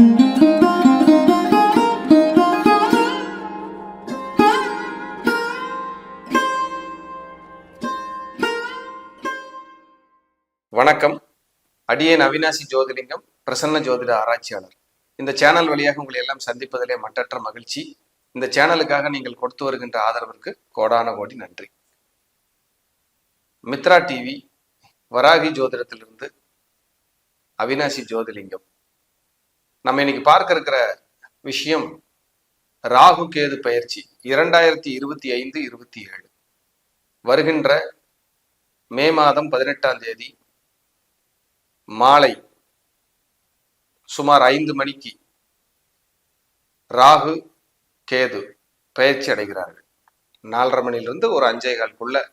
வணக்கம். அடியேன் அவினாசி ஜோதிலிங்கம் பிரசன்ன ஜோதிட ஆராய்ச்சியாளர். இந்த சேனல் வழியாக உங்களை எல்லாம் சந்திப்பதிலே மட்டற்ற மகிழ்ச்சி. இந்த சேனலுக்காக நீங்கள் கொடுத்து வருகின்ற ஆதரவிற்கு கோடான கோடி நன்றி. மித்ரா டிவி வராகி ஜோதிடத்திலிருந்து அவினாசி ஜோதிலிங்கம். நம்ம இன்னைக்கு பார்க்க இருக்கிற விஷயம் ராகு கேது பயிற்சி. இரண்டாயிரத்தி இருபத்தி ஐந்து இருபத்தி ஏழு. வருகின்ற மே மாதம் பதினெட்டாம் தேதி மாலை சுமார் ஐந்து மணிக்கு ராகு கேது பயிற்சி அடைகிறார்கள். நாலரை மணிலிருந்து ஒரு அஞ்சே கால்குள்ள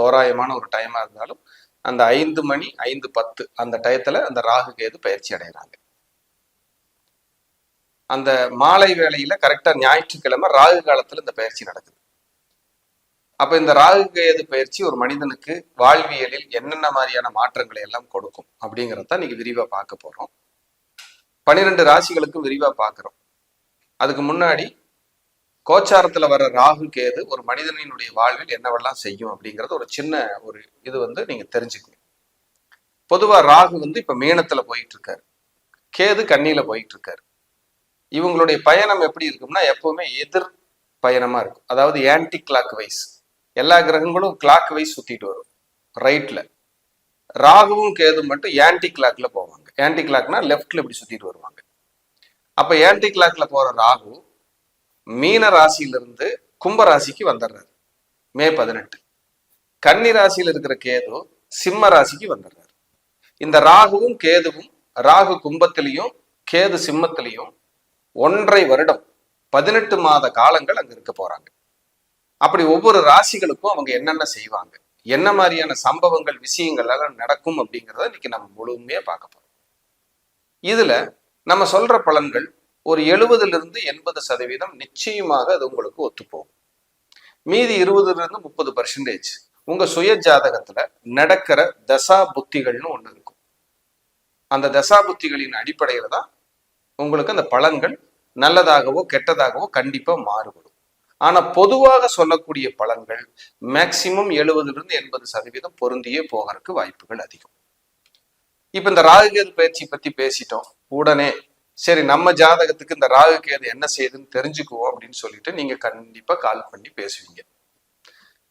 தோராயமான ஒரு டைமாக இருந்தாலும் அந்த ஐந்து மணி ஐந்து பத்து அந்த டயத்தில் அந்த ராகு கேது பயிற்சி அடைகிறாங்க. அந்த மாலை வேளையில கரெக்டா ஞாயிற்றுக்கிழமை ராகு காலத்துல இந்த பயிற்சி நடக்குது. அப்ப இந்த ராகு கேது பயிற்சி ஒரு மனிதனுக்கு வாழ்வியலில் என்னென்ன மாதிரியான மாற்றங்களை எல்லாம் கொடுக்கும் அப்படிங்கிறத இன்னைக்கு விரிவா பார்க்க போறோம். பனிரெண்டு ராசிகளுக்கும் விரிவா பார்க்கிறோம். அதுக்கு முன்னாடி கோச்சாரத்துல வர ராகு கேது ஒரு மனிதனினுடைய வாழ்வில் என்னவெல்லாம் செய்யும் அப்படிங்கிறது ஒரு சின்ன ஒரு இது வந்து நீங்க தெரிஞ்சுக்கணும். பொதுவா ராகு வந்து இப்ப மீனத்துல போயிட்டு இருக்காரு. கேது கண்ணியில போயிட்டு இருக்காரு. இவங்களுடைய பயணம் எப்படி இருக்கும்னா எப்பவுமே எதிர் பயணமா இருக்கும். அதாவது ஆன்டி கிளாக் வைஸ் எல்லா கிரகங்களும் கிளாக் வைஸ் சுத்திட்டு வரும். ரைட்ல ராகுவும் கேது மட்டும் ஆன்டி கிளாக்ல போவாங்க. ஆன்டி கிளாக்னா லெஃப்ட்ல இப்படி சுத்திட்டு வருவாங்க. அப்ப ஆன்டி கிளாக்ல போற ராகு மீன ராசியிலிருந்து கும்ப ராசிக்கு வந்துடுறாரு மே பதினெட்டு. கன்னி ராசியில இருக்கிற கேது சிம்ம ராசிக்கு வந்துடுறாரு இந்த ராகுவும் கேதுவும் ராகு கும்பத்திலையும் கேது சிம்மத்திலையும் ஒன்றை வருடம் பதினெட்டு மாத காலங்கள் அங்க இருக்க போறாங்க. அப்படி ஒவ்வொரு ராசிகளுக்கும் அவங்க என்னென்ன செய்வாங்க? என்ன மாதிரியான சம்பவங்கள் விஷயங்கள் எல்லாம் நடக்கும் அப்படிங்கிறத இன்னைக்கு நம்ம முழுமையா பார்க்க போறோம். இதுல நம்ம சொல்ற பலன்கள் ஒரு எழுபதுல இருந்து எண்பது சதவீதம் நிச்சயமாக அது உங்களுக்கு ஒத்துப்போகும் மீதி இருபதுல இருந்து முப்பது பர்சன்டேஜ் உங்க சுய ஜாதகத்துல நடக்கிற தசா புத்திகள்னு ஒண்ணு இருக்கும். அந்த தசா புத்திகளின் அடிப்படையில தான் உங்களுக்கு அந்த பலன்கள் நல்லதாகவோ கெட்டதாகவோ கண்டிப்பாக மாறுபடும். ஆனால் பொதுவாக சொல்லக்கூடிய பலன்கள் மேக்சிமம் எழுபதுலேருந்து எண்பது சதவீதம் பொருந்தியே போகிறதுக்கு வாய்ப்புகள் அதிகம். இப்போ இந்த ராகுகேது பயிற்சி பத்தி பேசிட்டோம். உடனே சரி நம்ம ஜாதகத்துக்கு இந்த ராகுகேது என்ன செய்யுதுன்னு தெரிஞ்சுக்குவோம் அப்படின்னு சொல்லிட்டு நீங்க கண்டிப்பா கால் பண்ணி பேசுவீங்க.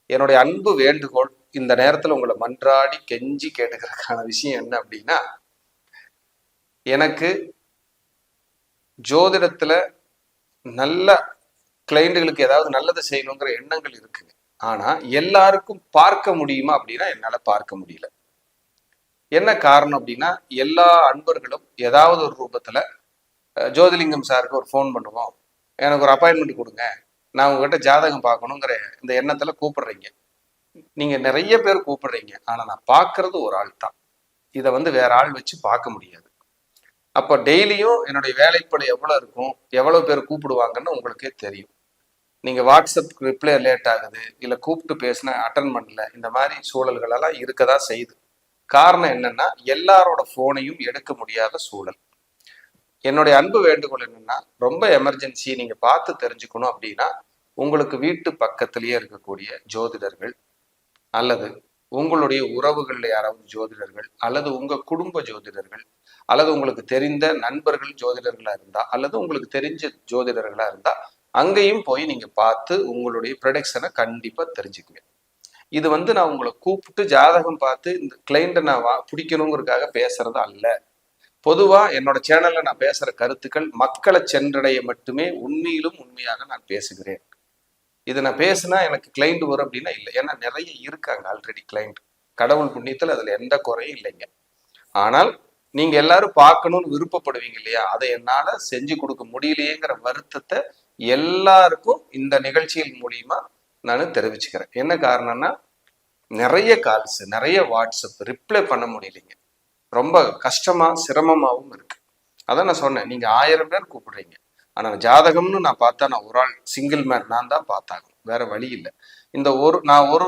என்னுடைய அன்பு வேண்டுகோள் இந்த நேரத்தில் உங்களை மன்றாடி கெஞ்சி கேட்டுக்கிறதுக்கான விஷயம் என்ன அப்படின்னா எனக்கு ஜோதிடத்துல நல்ல கிளைண்ட்டுகளுக்கு ஏதாவது நல்லது செய்யணுங்கிற எண்ணங்கள் இருக்குங்க. ஆனா எல்லாருக்கும் பார்க்க முடியுமா அப்படின்னா என்னால பார்க்க முடியல. என்ன காரணம் அப்படின்னா எல்லா அன்பர்களும் ஏதாவது ஒரு ரூபத்துல ஜோதிலிங்கம் சாருக்கு ஒரு ஃபோன் பண்ணுவோம். எனக்கு ஒரு அப்பாயின்மெண்ட் கொடுங்க. நான் உங்ககிட்ட ஜாதகம் பார்க்கணுங்கிற இந்த எண்ணத்துல கூப்பிடுறீங்க. நீங்க நிறைய பேர் கூப்பிடுறீங்க. ஆனா நான் பார்க்கறது ஒரு ஆள் தான் இதை வந்து வேற ஆள் வச்சு பார்க்க முடியாது. அப்போ டெய்லியும் என்னுடைய வேலைப்படு எவ்வளோ இருக்கும் எவ்வளோ பேர் கூப்பிடுவாங்கன்னு உங்களுக்கே தெரியும். நீங்கள் வாட்ஸ்அப் ரிப்ளை லேட் ஆகுது இல்லை கூப்பிட்டு பேசின அட்டன் பண்ணல இந்த மாதிரி சூழல்களெல்லாம் இருக்க இருக்கதா செய்யுது. காரணம் என்னன்னா எல்லாரோட ஃபோனையும் எடுக்க முடியாத சூழல். என்னுடைய அன்பு வேண்டுகோள் என்னன்னா ரொம்ப எமர்ஜென்சி நீங்க பார்த்து தெரிஞ்சுக்கணும் அப்படின்னா உங்களுக்கு வீட்டு பக்கத்திலேயே இருக்கக்கூடிய ஜோதிடர்கள் அல்லது உங்களுடைய உறவுகளில் யாராவது ஜோதிடர்கள் அல்லது உங்க குடும்ப ஜோதிடர்கள் அல்லது உங்களுக்கு தெரிந்த நண்பர்கள் ஜோதிடர்களா இருந்தா அல்லது உங்களுக்கு தெரிஞ்ச ஜோதிடர்களா இருந்தா அங்கேயும் போய் நீங்க பார்த்து உங்களுடைய ப்ரொடக்ஷனை கண்டிப்பா தெரிஞ்சுக்குங்க. இது வந்து நான் உங்களை கூப்பிட்டு ஜாதகம் பார்த்து இந்த கிளைண்ட்டை நான் வா பிடிக்கணுங்கிறதுக்காக பேசுறது அல்ல. பொதுவா என்னோட சேனல்ல நான் பேசுற கருத்துக்கள் மக்களை சென்றடைய மட்டுமே உண்மையிலும் உண்மையாக நான் பேசுகிறேன். இதை நான் பேசுனா எனக்கு கிளைண்ட் வரும் அப்படின்னா இல்லை. ஏன்னா நிறைய இருக்காங்க ஆல்ரெடி கிளைண்ட் கடவுள் புண்ணியத்தில் அதில் எந்த குறையும் இல்லைங்க. ஆனால் நீங்க எல்லாரும் பார்க்கணும்னு விருப்பப்படுவீங்க இல்லையா? அதை என்னால செஞ்சு கொடுக்க முடியலையேங்கிற வருத்தத்தை எல்லாருக்கும் இந்த நிகழ்ச்சிகள் மூலியமா நான் தெரிவிச்சுக்கிறேன். என்ன காரணம்னா நிறைய கால்ஸ் நிறைய வாட்ஸ்அப் ரிப்ளை பண்ண முடியலைங்க. ரொம்ப கஷ்டமா சிரமமாகவும் இருக்கு. அதான் நான் சொன்னேன். நீங்க ஆயிரம் பேர் கூப்பிடுறீங்க. ஆனால் ஜாதகம்னு நான் பார்த்தா நான் ஒரு ஆள் சிங்கிள் மேன் நான் தான் பார்த்தாகணும். வேற வழி இல்லை. இந்த ஒரு நான் ஒரு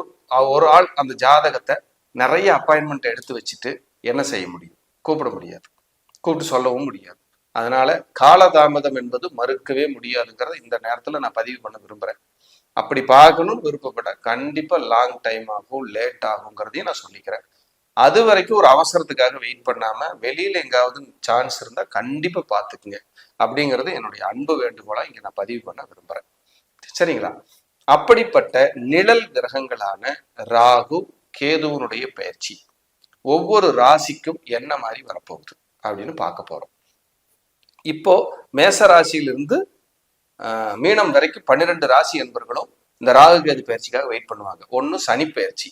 ஒரு ஆள் அந்த ஜாதகத்தை நிறைய அப்பாயின்மெண்ட் எடுத்து வச்சுட்டு என்ன செய்ய முடியும்? கூப்பிட முடியாது. கூப்பிட்டு சொல்லவும் முடியாது. அதனால காலதாமதம் என்பது மறுக்கவே முடியாதுங்கிறத இந்த நேரத்தில் நான் பதிவு பண்ண விரும்புறேன். அப்படி பார்க்கணும்னு விருப்பப்பட கண்டிப்பாக லாங் டைம் ஆகும் லேட் ஆகுங்கிறதையும் நான் சொல்லிக்கிறேன். அது வரைக்கும் ஒரு அவசரத்துக்காக வெயிட் பண்ணாம வெளியில எங்காவது சான்ஸ் இருந்தா கண்டிப்பா பார்த்துக்குங்க அப்படிங்கிறது என்னுடைய அன்பு வேண்டுகோளா இங்க நான் பதிவு பண்ண விரும்புறேன். சரிங்களா? அப்படிப்பட்ட நிழல் கிரகங்களான ராகு கேதுவனுடைய பயிற்சி. ஒவ்வொரு ராசிக்கும் என்ன மாதிரி வரப்போகுது அப்படின்னு பார்க்க போறோம். இப்போ மேச ராசியிலிருந்து மீனம் வரைக்கும் பன்னிரெண்டு ராசி என்பர்களும் இந்த ராகு கேது பயிற்சிக்காக வெயிட் பண்ணுவாங்க. ஒன்று சனி பயிற்சி.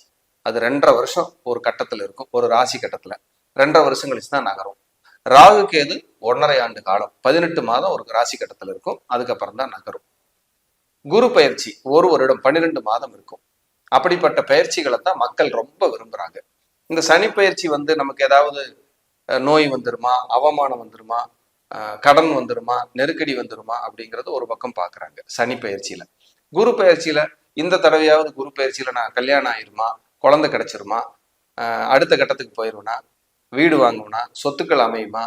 அது ரெண்டரை வருஷம் ஒரு கட்டத்துல இருக்கும் ஒரு ராசி கட்டத்துல. ரெண்டரை வருஷம் கழிச்சு தான் நகரும். ராகு கேது ஒன்றரை ஆண்டு காலம் பதினெட்டு மாதம் ஒரு ராசி கட்டத்துல இருக்கும் அதுக்கப்புறம் தான் நகரும். குரு பயிற்சி ஒரு வருடம் பன்னிரெண்டு மாதம் இருக்கும். அப்படிப்பட்ட பயிற்சிகளை தான் மக்கள் ரொம்ப விரும்புறாங்க. இந்த சனி பயிற்சி வந்து நமக்கு ஏதாவது அஹ், நோய் வந்துருமா அவமானம் வந்துருமா கடன் வந்துருமா நெருக்கடி வந்துருமா அப்படிங்கறது ஒரு பக்கம் பாக்குறாங்க சனி பயிற்சியில. குரு பயிற்சியில இந்த தடவையாவது குரு பயிற்சியில நான் கல்யாணம் ஆயிருமா குழந்தை கிடைச்சிருமா? அடுத்த கட்டத்துக்கு போயிருவேனா வீடு வாங்குவேனா சொத்துக்கள் அமையுமா?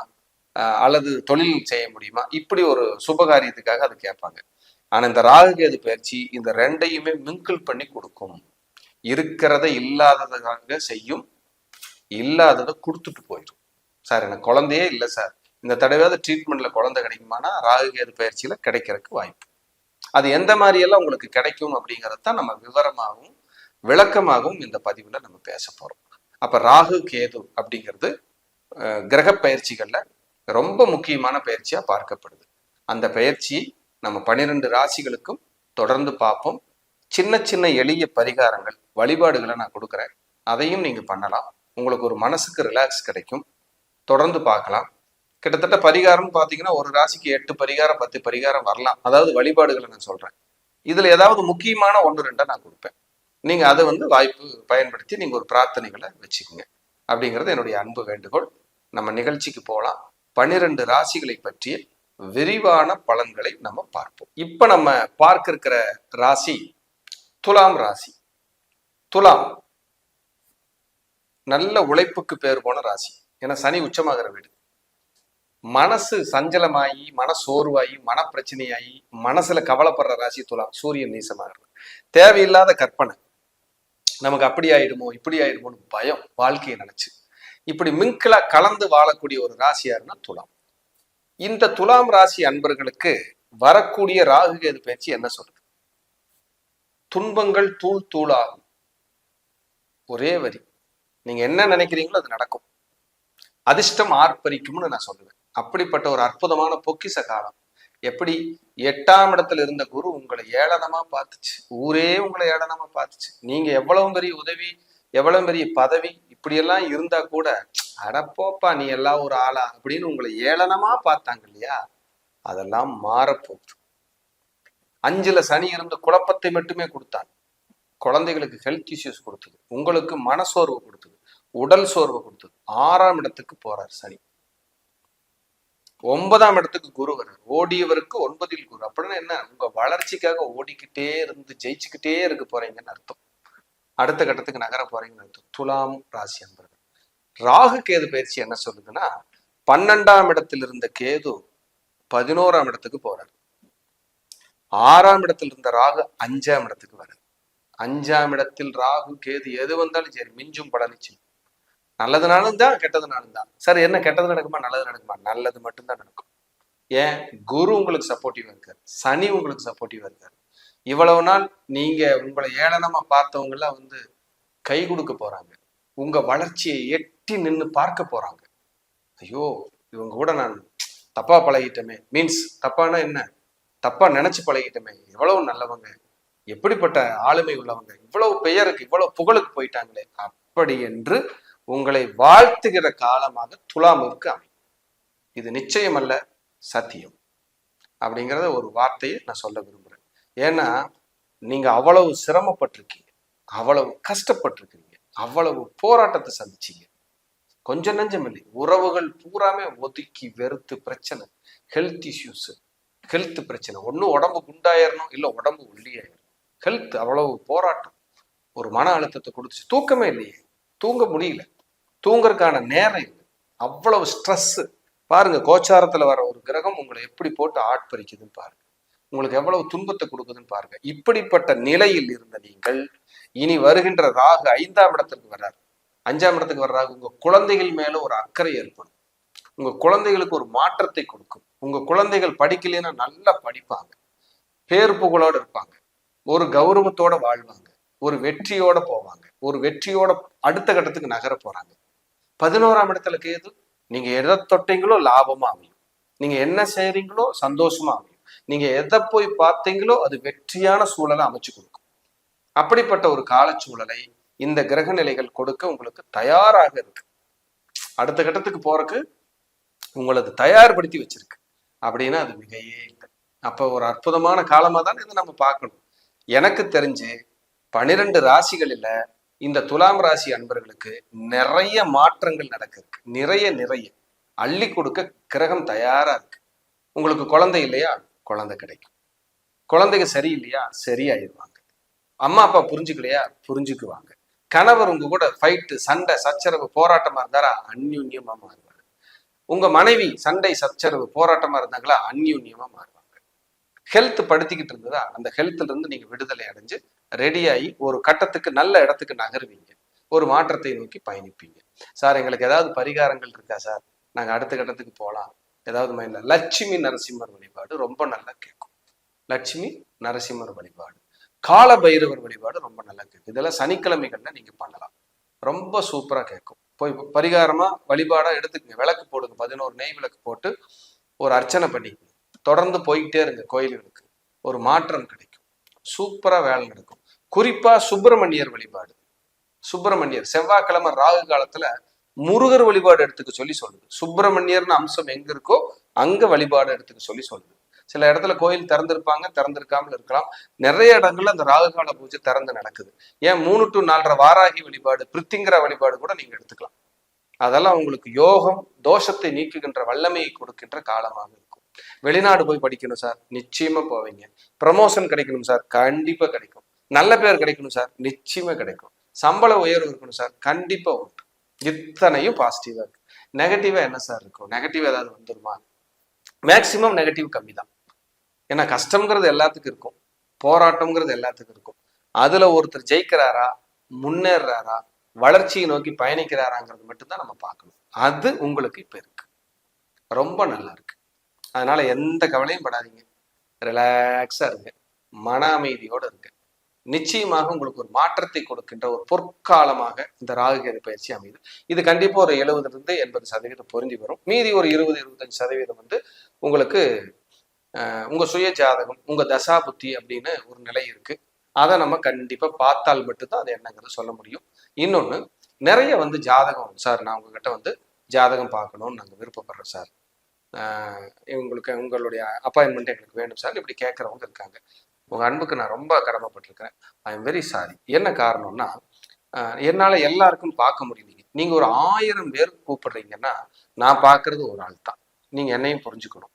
அல்லது தொழில் செய்ய முடியுமா? இப்படி ஒரு சுபகாரியத்துக்காக அது கேட்பாங்க. ஆனா இந்த ராகுகேது பயிற்சி இந்த ரெண்டையுமே மிங்கிள் பண்ணி கொடுக்கும். இருக்கிறத இல்லாததாக செய்யும். இல்லாததை கொடுத்துட்டு போயிடும் சார் எனக்கு குழந்தையே இல்லை சார். இந்த தடவையாவது ட்ரீட்மெண்ட்ல குழந்தை கிடைக்குமானா ராகுகேது பயிற்சியில கிடைக்கிறதுக்கு வாய்ப்பு. அது எந்த மாதிரியெல்லாம் உங்களுக்கு கிடைக்கும் அப்படிங்கிறத தான் நம்ம விவரமாகவும் விளக்கமாகவும் இந்த பதிவுல நம்ம பேச போறோம். அப்ப ராகு கேது அப்படிங்கிறது கிரக பயிற்சிகள்ல ரொம்ப முக்கியமான பயிற்சியா பார்க்கப்படுது. அந்த பயிற்சி நம்ம பன்னிரெண்டு ராசிகளுக்கும் தொடர்ந்து பார்ப்போம். சின்ன சின்ன எளிய பரிகாரங்கள் வழிபாடுகளை நான் கொடுக்குறேன். அதையும் நீங்க பண்ணலாம். உங்களுக்கு ஒரு மனசுக்கு ரிலாக்ஸ் கிடைக்கும். தொடர்ந்து பார்க்கலாம். கிட்டத்தட்ட பரிகாரம் பார்த்தீங்கன்னா ஒரு ராசிக்கு எட்டு பரிகாரம் பத்து பரிகாரம் வரலாம். அதாவது வழிபாடுகளை நான் சொல்றேன். இதுல ஏதாவது முக்கியமான ஒன்று ரெண்டை நான் கொடுப்பேன். நீங்க அதை வந்து வாய்ப்பு பயன்படுத்தி நீங்க ஒரு பிரார்த்தனைகளை வச்சுக்கோங்க. அப்படிங்கிறது என்னுடைய அன்பு வேண்டுகோள். நம்ம நிகழ்ச்சிக்கு போகலாம். பன்னிரண்டு ராசிகளை பற்றிய விரிவான பலன்களை நம்ம பார்ப்போம். இப்ப நம்ம பார்க்க இருக்கிற ராசி துலாம் ராசி. துலாம். நல்ல உழைப்புக்கு பேர் போன ராசி. ஏன்னா சனி உச்சமாகிற வீடு. மனசு சஞ்சலமாயி மன சோர்வாயி மன மனசுல கவலைப்படுற ராசி துலாம். சூரியன் நீசமாகிறது. தேவையில்லாத கற்பனை. நமக்கு அப்படி ஆயிடுமோ இப்படி ஆயிடுமோன்னு பயம் வாழ்க்கையை நினைச்சு. இப்படி மிங்கிலா கலந்து வாழக்கூடிய ஒரு ராசி யாருன்னா துலாம். இந்த துலாம் ராசி அன்பர்களுக்கு வரக்கூடிய ராகு கேது பயிற்சி என்ன சொல்றது? துன்பங்கள் தூள் தூளாகும். ஒரே வரி. நீங்க என்ன நினைக்கிறீங்களோ அது நடக்கும். அதிர்ஷ்டம் ஆர்ப்பரிக்கும்னு நான் சொல்லுவேன். அப்படிப்பட்ட ஒரு அற்புதமான பொக்கிஷ காலம். எப்படி எட்டாம் இடத்துல இருந்த குரு உங்களை ஏளனமா பார்த்துச்சு. ஊரே உங்களை ஏளனமா பார்த்துச்சு. நீங்க எவ்வளவு பெரிய உதவி எவ்வளவு பெரிய பதவி இப்படியெல்லாம் இருந்தா கூட அடப்போப்பா நீ எல்லாம் ஒரு ஆளா அப்படின்னு உங்களை ஏளனமா பார்த்தாங்க இல்லையா? அதெல்லாம் மாறப்போகுது. அஞ்சுல சனி இருந்த குழப்பத்தை மட்டுமே கொடுத்தான். குழந்தைகளுக்கு ஹெல்த் இஷ்யூஸ் கொடுத்தது. உங்களுக்கு மனசோர்வு கொடுத்தது. உடல் சோர்வு கொடுத்தது. ஆறாம் இடத்துக்கு போறார் சனி. ஒன்பதாம் இடத்துக்கு குரு வர்றார். ஓடியவருக்கு ஒன்பதில் குரு. அப்படின்னா என்ன? உங்க வளர்ச்சிக்காக ஓடிக்கிட்டே இருந்து ஜெயிச்சுக்கிட்டே இருக்க போறீங்கன்னு அர்த்தம். அடுத்த கட்டத்துக்கு நகர போறீங்கன்னு அர்த்தம். துலாம் ராசி அன்பர்கள். ராகு கேது பயிற்சி என்ன சொல்லுதுன்னா பன்னெண்டாம் இடத்தில் இருந்த கேது பதினோராம் இடத்துக்கு போறார். ஆறாம் இடத்தில் இருந்த ராகு அஞ்சாம் இடத்துக்கு வரார் அஞ்சாம் இடத்தில் ராகு கேது எது வந்தாலும் சரி மிஞ்சும் பலனிச்சு நல்லதுனாலும் தான் கெட்டதுனாலும் தான். சார் என்ன கெட்டது நடக்குமா நல்லது நடக்குமா? நல்லது மட்டும்தான் நடக்கும். ஏன்? குரு உங்களுக்கு சப்போர்ட்டிவா இருக்கார். சனி உங்களுக்கு சப்போர்ட்டிவா இருக்கார். இவ்வளவு நாள் நீங்க உங்களை ஏளனமா பார்த்தவங்க எல்லாம் வந்து கை கொடுக்க போறாங்க. உங்க வளர்ச்சியை எட்டி நின்னு பார்க்க போறாங்க. ஐயோ இவங்க கூட நான் தப்பா பழகிட்டமே. மீன்ஸ் தப்பானா என்ன? தப்பா நினைச்சு பழகிட்டமே. எவ்வளவு நல்லவங்க. எப்படிப்பட்ட ஆளுமை உள்ளவங்க. இவ்வளவு பெயருக்கு இவ்வளவு புகழுக்கு போயிட்டாங்களே. அப்படி என்று உங்களை வாழ்த்துகிற காலமாக துலாமுக்கு அமையும். இது நிச்சயம் அல்ல சத்தியம். அப்படிங்கிறத ஒரு வார்த்தையை நான் சொல்ல விரும்புறேன். ஏன்னா நீங்க அவ்வளவு சிரமப்பட்டிருக்கீங்க அவ்வளவு கஷ்டப்பட்டிருக்கிறீங்க அவ்வளவு போராட்டத்தை சந்திச்சீங்க. கொஞ்சம் நஞ்சம் இல்லை உறவுகள் பூராமே ஒதுக்கி வெறுத்து பிரச்சனை ஹெல்த் இஷ்யூஸ் ஹெல்த் பிரச்சனை. ஒன்றும் உடம்பு குண்டாயிரணும் இல்லை உடம்பு ஒல்லியாயிரும் ஹெல்த் அவ்வளவு போராட்டம். ஒரு மன அழுத்தத்தை கொடுத்துச்சு. தூக்கமே இல்லையே தூங்க முடியல. தூங்கறதுக்கான நேரம் இல்லை. அவ்வளவு ஸ்ட்ரெஸ் பாருங்க கோச்சாரத்துல வர ஒரு கிரகம் உங்களை எப்படி போட்டு ஆட்பறிக்குதுன்னு பாருங்க. உங்களுக்கு எவ்வளவு துன்பத்தை கொடுக்குதுன்னு பாருங்க. இப்படிப்பட்ட நிலையில் இருந்த நீங்கள் இனி வருகின்ற ராகு ஐந்தாம் இடத்துக்கு வர்றாரு. அஞ்சாம் இடத்துக்கு வர்றாரு உங்க குழந்தைகள் மேல ஒரு அக்கறை ஏற்படும். உங்க குழந்தைகளுக்கு ஒரு மாற்றத்தை கொடுக்கும். உங்க குழந்தைகள் படிக்கலைன்னா நல்லா படிப்பாங்க. பேர் புகழோட இருப்பாங்க. ஒரு கௌரவத்தோட வாழ்வாங்க. ஒரு வெற்றியோட போவாங்க. ஒரு வெற்றியோட அடுத்த கட்டத்துக்கு நகர போறாங்க. பதினோராம் இடத்துல கேது நீங்க எதை தொட்டீங்களோ லாபமா அமையும். நீங்க என்ன செய்றீங்களோ சந்தோஷமா அமையும். நீங்க எதை போய் பார்த்தீங்களோ அது வெற்றியான சூழலை அமைச்சு கொடுக்கும். அப்படிப்பட்ட ஒரு காலச்சூழலை இந்த கிரக நிலைகள் கொடுக்க உங்களுக்கு தயாராக இருக்கு. அடுத்த கட்டத்துக்கு போறதுக்கு உங்களது தயார்படுத்தி வச்சிருக்கு. அப்படின்னா அது மிகையே இல்லை. அப்ப ஒரு அற்புதமான காலமா தான் இதை நம்ம பார்க்கணும். எனக்கு தெரிஞ்சு பனிரெண்டு ராசிகளில இந்த துலாம் ராசி அன்பர்களுக்கு நிறைய மாற்றங்கள் நடக்கு நிறைய நிறைய அள்ளி கொடுக்க கிரகம் தயாரா இருக்கு. உங்களுக்கு குழந்தை இல்லையா? குழந்தை கிடைக்கும். குழந்தைங்க சரியில்லையா? சரியாயிடுவாங்க அம்மா அப்பா புரிஞ்சுக்கலையா? புரிஞ்சுக்குவாங்க. கணவர் உங்க கூட ஃபைட்டு சண்டை சச்சரவு போராட்டமா இருந்தாரா? அந்யுன்யமா மாறுவாங்க. உங்க மனைவி சண்டை சச்சரவு போராட்டமா இருந்தாங்களா? அந்யுன்யமா மாறுவாங்க. ஹெல்த் படுத்திக்கிட்டு இருந்ததா? அந்த ஹெல்த்ல இருந்து நீங்க விடுதலை அடைஞ்சு ரெடியாகி ஒரு கட்டத்துக்கு நல்ல இடத்துக்கு நகருவீங்க. ஒரு மாற்றத்தை நோக்கி பயணிப்பீங்க. சார் எங்களுக்கு ஏதாவது பரிகாரங்கள் இருக்கா சார்? நாங்கள் அடுத்த கட்டத்துக்கு போகலாம் ஏதாவது மைண்டில் லட்சுமி நரசிம்மர் வழிபாடு ரொம்ப நல்லா கேட்கும் லட்சுமி நரசிம்மர் வழிபாடு. கால பைரவர் வழிபாடு ரொம்ப நல்லா கேட்கும் இதெல்லாம் சனிக்கிழமைகள்ல நீங்க பண்ணலாம். ரொம்ப சூப்பரா கேட்கும் போய் பரிகாரமா வழிபாடா எடுத்துக்கங்க. விளக்கு போடுங்க. பதினோரு நெய் விளக்கு போட்டு ஒரு அர்ச்சனை பண்ணிக்கங்க. தொடர்ந்து போய்கிட்டே இருங்க கோயில்களுக்கு. ஒரு மாற்றம் கிடைக்கும். சூப்பரா வேலை நடக்கும். குறிப்பா சுப்பிரமணியர் வழிபாடு. சுப்பிரமணியர் செவ்வாய்க்கிழமை ராகு காலத்துல முருகர் வழிபாடு எடுத்துக்க சொல்லி சொல்லுது. சுப்பிரமணியர்னு அம்சம் எங்க இருக்கோ அங்க வழிபாடு எடுத்துக்க சொல்லி சொல்லுது. சில இடத்துல கோயில் திறந்திருப்பாங்க திறந்திருக்காமல் இருக்கலாம். நிறைய இடங்கள்ல அந்த ராகுகால பூஜை திறந்து நடக்குது. ஏன் மூணு டு நாலரை வாராகி வழிபாடு பிரித்திங்கிற வழிபாடு கூட நீங்க எடுத்துக்கலாம். அதெல்லாம் உங்களுக்கு யோகம் தோஷத்தை நீக்குகின்ற வல்லமையை கொடுக்கின்ற காலமாக இருக்கும். வெளிநாடு போய் படிக்கணும் சார். நிச்சயமா போவீங்க. ப்ரமோஷன் கிடைக்கணும் சார். கண்டிப்பா கிடைக்கும். நல்ல பேர் கிடைக்கணும் சார். நிச்சயமா கிடைக்கும். சம்பள உயர்வு இருக்கணும் சார். கண்டிப்பா உண்டு. இத்தனையும் பாசிட்டிவா இருக்கு. நெகட்டிவா என்ன சார் இருக்கும்? நெகட்டிவ் ஏதாவது வந்துருமா? மேக்சிமம் நெகட்டிவ் கம்மி தான் ஏன்னா கஷ்டம்ங்கிறது எல்லாத்துக்கும் இருக்கும். போராட்டம்ங்கிறது எல்லாத்துக்கும் இருக்கும். அதுல ஒருத்தர் ஜெயிக்கிறாரா? முன்னேறாரா வளர்ச்சியை நோக்கி பயணிக்கிறாராங்கிறது மட்டும்தான் நம்ம பார்க்கணும். அது உங்களுக்கு இப்ப இருக்கு. ரொம்ப நல்லா இருக்கு. அதனால எந்த கவலையும் படாதீங்க. ரிலாக்ஸா இருங்க. மன அமைதியோட இருங்க. நிச்சயமாக உங்களுக்கு ஒரு மாற்றத்தை கொடுக்கின்ற ஒரு பொற்காலமாக இந்த ராகுகேது பயிற்சி அமையுது. இது கண்டிப்பா ஒரு எழுபதுலேருந்து எண்பது சதவீதம் பொருந்தி வரும். மீதி ஒரு இருபது இருபத்தஞ்சு சதவீதம் வந்து உங்களுக்கு உங்க சுய ஜாதகம் உங்க தசா புத்தி அப்படின்னு ஒரு நிலை இருக்கு. அதை நம்ம கண்டிப்பா பார்த்தால் மட்டும்தான் அது என்னங்கிறத சொல்ல முடியும். இன்னொன்னு நிறைய வந்து ஜாதகம் சார் நான் உங்ககிட்ட வந்து ஜாதகம் பார்க்கணும்னு நாங்கள் விருப்பப்படுறோம் சார். உங்களுக்கு உங்களுடைய அப்பாயின்மெண்ட் எங்களுக்கு வேணும் சார். இப்படி கேட்குறவங்க இருக்காங்க. உங்கள் அன்புக்கு நான் ரொம்ப கடமைப்பட்டிருக்கிறேன். ஐ எம் வெரி சாரி என்ன காரணம்னா என்னால் எல்லாருக்கும் பார்க்க முடியலைங்க நீங்கள் ஒரு ஆயிரம் பேர் கூப்பிடுறீங்கன்னா நான் பார்க்கறது ஒரு ஆள் தான். நீங்கள் என்னையும் புரிஞ்சுக்கணும்.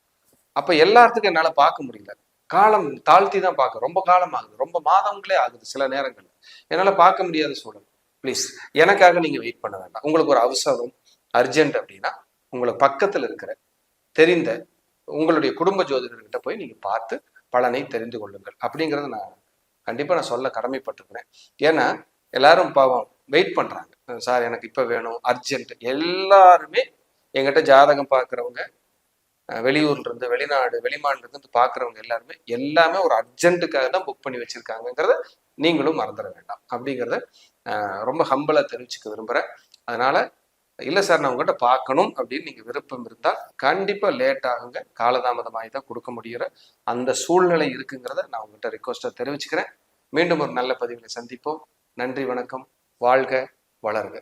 அப்போ எல்லாத்துக்கும் என்னால் பார்க்க முடியல. காலம் தாழ்த்தி தான் பார்க்க ரொம்ப காலம் ஆகுது. ரொம்ப மாதங்களே ஆகுது சில நேரங்கள் என்னால் பார்க்க முடியாத சூழல். ப்ளீஸ் எனக்காக நீங்கள் வெயிட் பண்ண வேண்டாம். உங்களுக்கு ஒரு அவசரம் அர்ஜென்ட் அப்படின்னா உங்களுக்கு பக்கத்தில் இருக்கிற தெரிந்த உங்களுடைய குடும்ப ஜோதிடர்கிட்ட போய் நீங்கள் பார்த்து பலனை தெரிந்து கொள்ளுங்கள். அப்படிங்கிறத நான் கண்டிப்பாக நான் சொல்ல கடமைப்பட்டிருக்கிறேன். ஏன்னா எல்லாரும் பாவம் வெயிட் பண்ணுறாங்க சார் எனக்கு இப்போ வேணும் அர்ஜென்ட் எல்லாருமே எங்கிட்ட ஜாதகம் பார்க்குறவங்க வெளியூர்லேருந்து வெளிநாடு வெளிமாநிலத்துலேருந்து இருந்து எல்லாருமே எல்லாமே ஒரு அர்ஜென்ட்டுக்காக தான் புக் பண்ணி வச்சுருக்காங்கங்கிறத நீங்களும் மறந்துட வேண்டாம். அப்படிங்கிறத ரொம்ப ஹம்பலாக தெரிவிச்சுக்க விரும்புகிறேன் அதனால் இல்லை சார் நான் உங்கள்கிட்ட பார்க்கணும் அப்படின்னு நீங்கள் விருப்பம் இருந்தால் கண்டிப்பாக லேட் ஆகுங்க. காலதாமதமாகி தான் கொடுக்க முடிகிற அந்த சூழ்நிலை இருக்குங்கிறத நான் உங்கள்கிட்ட ரிக்வஸ்ட்டாக தெரிவிச்சுக்கிறேன். மீண்டும் ஒரு நல்ல பதிவில் சந்திப்போம். நன்றி வணக்கம். வாழ்க வளர்க